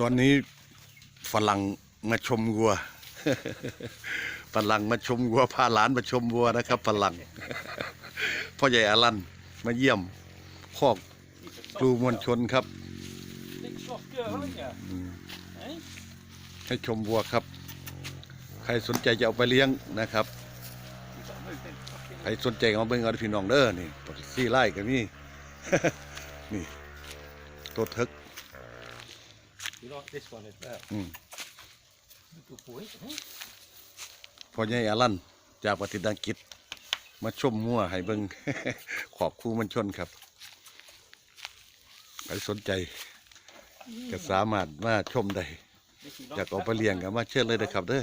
ตอนนี้ฝรั่งมาชมวัวฝรั่งมาชมวัวพาหลานมาชมวัวนะครับฝรั่งพ่อใหญ่อลันมาเยี่ยมคอกครูมวลชนครับให้ชมวัวครับ ใครสนใจจะเอาไปเลี้ยงนะครับ ใครสนใจเอาไปเอาพี่น้องเด้อนี่สี่ไร่ก็มีนี่ตัวทึก You like this one as well? Mm. Good boy, isn't he? พ่อใหญ่อลันจากประเทศอังกฤษมาชมมั่วให้เบิง ขอบครูมันชนครับใครสนใจก็สามารถมาชมได้ Nicky อยาก likes เอา that ไปเลี้ยงก็มาเชิญเลยนะครับเด้อ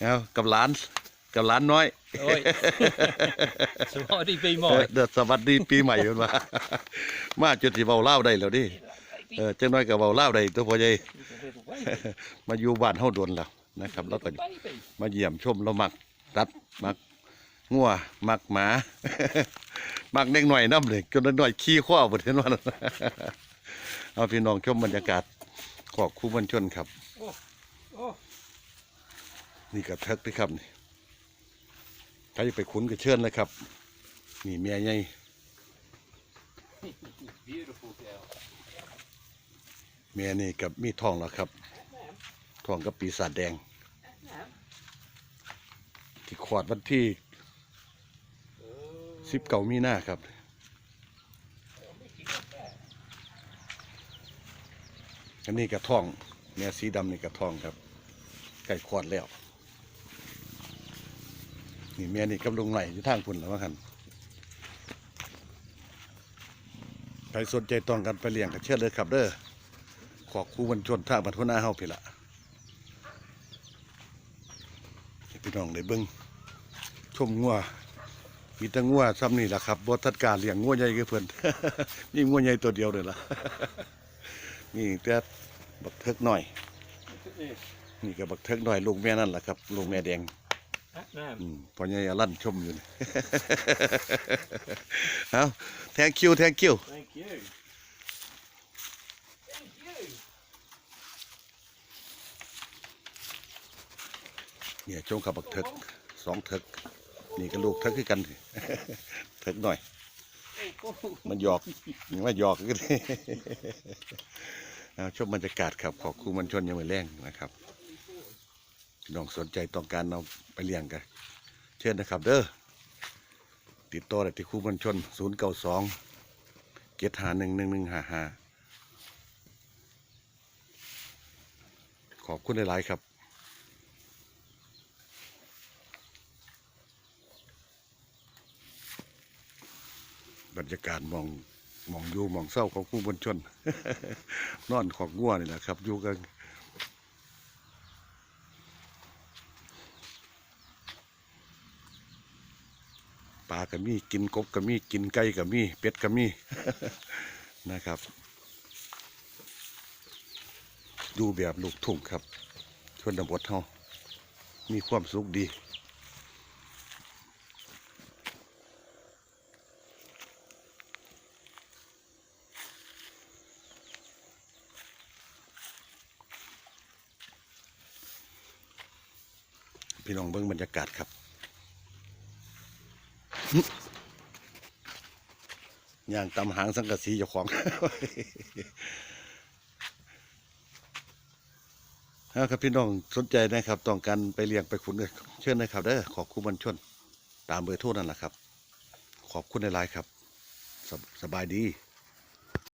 เอากับหลาน กับหลานน้อย Oi. so why did he be เออ mine? เด้อสวัสดีปีใหม่เพิ่นว่ามาจนสิเว้าเล่าวได้แล้วดิเออจังน้อยก็เว้าเล่าวได้ตัวพ่อใหญ่ He's a little baby. มาอยู่บ้านเฮาโดนแล้วนะครับแล้วก็ Little baby. มาเยี่ยมชมเรามักตัดมักงัวมักหมามักเด็กหน่อยน้ำเลยจนเด็กหน่อยขี้ข้อหมดเห็นว่าเอาพี่น้องชมบรรยากาศขอบคู่บันชนครับ Oh, นี่กระเทกด้วยครับนี่ ใครจะไปขุนก็เชิญเลยครับ นี่เมียใหญ่เมียนี่กับมีทองแล้วครับทองกับปีศาจแดง ที่ขวดวันที่สิบเก้ามีหน้าครับอันนี้กระท่องเมียสีดำนี่กระท่องครับไก่ขวดแล้ว นี่เมียนี่กับลุงไหลอยู่ทางพุ่นแล้วว่าคันใครสนใจต้องกันไปเลี้ยงก็เชิญเลยครับเด้อขอคู่วันชนทางบัดหัวหน้าเฮาพี่ละพี่น้องได้เบิ่งชมงัวมีแต่งัวซ้ำนี่แหละครับบทัดการเลี้ยงงัวใหญ่คือเพิ่อนมีงัวใหญ่ตัวเดียวเลยล่ะนี่แต่บักเทิกหน่อย นี่ก็บักเทิกหน่อยลูกแม่นั่นแหละครับลูกแม่แดง อืมพอใหญ่ลั่นชมอยู่นี่ เอา thank you thank you Thank you. Thank you. เนี่ยชมกับบักเทิกสองเทิกนี่ก็ลูกเทิกคือกันเทิกหน่อย Oh, oh. มันหยอกมันหยอกกัน เอาชมบรรยากาศครับ ขอบคุณมันชนยังไม่แรงนะครับ พี่น้องสนใจต้องการเอาไปเลี้ยงกันเชิญนะครับ เด้อติดต่อได้ที่ครูมันชนศูนย์เก้าสองเจ็ดหาหนึ่งหนึ่งหนึ่งหาหาขอบคุณหลาย ๆ ครับบรรยากาศมองมองอยู่มองเศร้าของผู้บนชน นอนของง่วนี่แหละครับอยู่กัน ปลาก็มีกินกบก็มีกินไก่ก็มีเป็ดก็มีนะครับ ดูแบบลูกทุ่งครับชนบทเฮามีความสุขดีพี่น้องเบิ้งบรรยากาศครับ ย่างตำหางสังกะสีเจ้าของเอาครับพี่น้องสนใจนะครับต้องการไปเลี้ยงไปขุนเลยเชิญนะครับเด้อขอบคุณบันชน ตามเบอร์โทรนั่นแหละครับ ขอบคุณหลายครับสบสบายดี